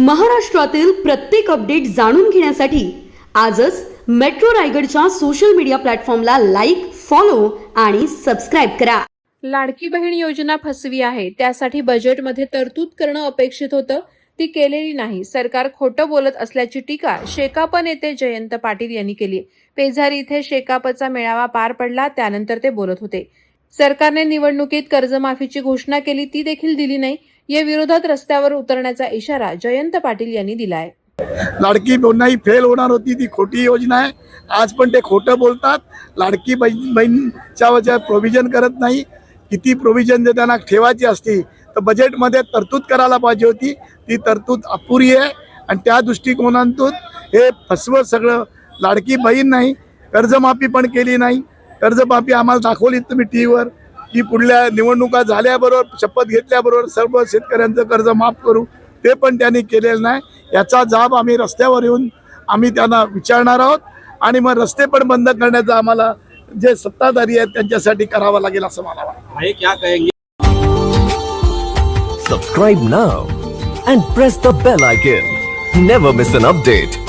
महाराष्ट्रातील प्रत्येक अपडेट जाणून घेण्यासाठी आजच मेट्रो रायगडच्या सोशल मीडिया प्लॅटफॉर्मला लाईक फॉलो आणि सबस्क्राईब करा. लाडकी बहीण योजना फसवी आहे. त्यासाठी बजेटमध्ये तरतूद करणं अपेक्षित होतं. ती केलेली नाही. सरकार खोटं बोलत असल्याची टीका शेकाप नेते जयंत पाटील यांनी केली. पेझारी इथे शेकापचा मेळावा पार पडला त्यानंतर ते बोलत होते. सरकारने निवडणुकीत कर्जमाफीची घोषणा केली ती देखील दिली नाही. या विरोधात रस्त्यावर उतरण्याचा इशारा जयंत पाटील यांनी दिलाय. लाडकी नाही फेल होणार होती ती खोटी योजना आहे. आज पण ते खोटं बोलतात. लाडकी बहीण बहीणच्या प्रोव्हिजन करत नाही. किती प्रोव्हिजन जर त्यांना ठेवायची असती तर बजेटमध्ये तरतूद करायला पाहिजे होती. ती तरतूद अपुरी आहे. आणि त्या दृष्टिकोनातून हे फसवं सगळं. लाडकी बहीण नाही कर्जमाफी पण केली नाही. कर्जमाफी आम्हाला दाखवली तुम्ही टी व्हीवर की पुढल्या निवडणुका झाल्याबरोबर शपथ घेतल्याबरोबर सर्व शेतकऱ्यांचं कर्ज माफ करू ते पण त्यांनी केलेलं नाही याचा जाब आम्ही रस्त्यावर येऊन आम्ही त्यांना विचारणार आहोत आणि मग रस्ते पण बंद करण्याचा आम्हाला जे सत्ताधारी आहेत त्यांच्यासाठी करावं लागेल असं मला वाटतं भाई क्या कहेंगे Subscribe now and press the bell icon. Never miss an update.